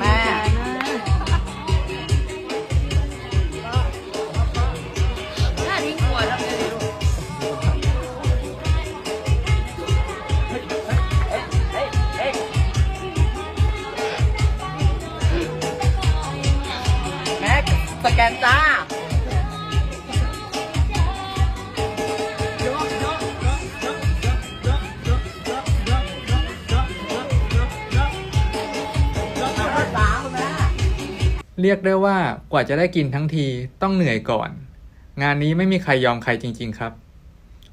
แม่ถ้าทิ้งขวดแล้วเลยลูแม็กสแกนจ้า เรียกได้ว่ากว่าจะได้กินทั้งทีต้องเหนื่อยก่อน งานนี้ไม่มีใครยอมใครจริง ๆครับ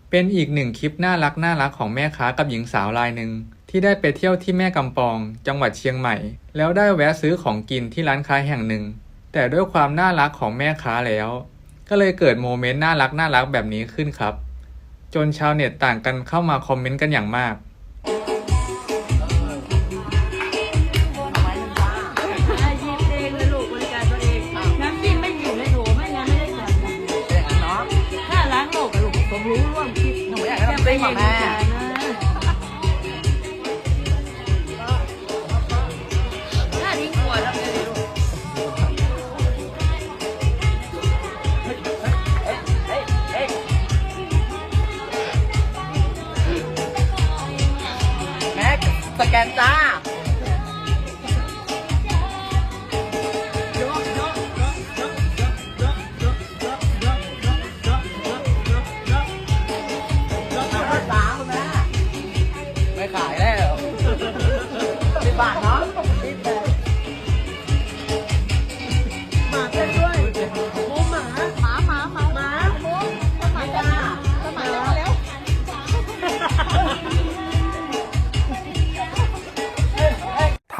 เป็นอีกหนึ่งคลิปน่ารักน่ารักของแม่ค้ากับหญิงสาวรายหนึ่งที่ได้ไปเที่ยวที่แม่กำปอง จังหวัดเชียงใหม่ แล้วได้แวะซื้อของกินที่ร้านค้าแห่งหนึ่ง แต่ด้วยความน่ารักของแม่ค้าแล้ว ก็เลยเกิดโมเมนต์น่ารักน่ารักแบบนี้ขึ้นครับ จนชาวเน็ตต่างกันเข้ามาคอมเมนต์กันอย่างมาก แม่ถ้าทิ้งขวดแล้วเป็นไงลูกแม็กสแกนจ้า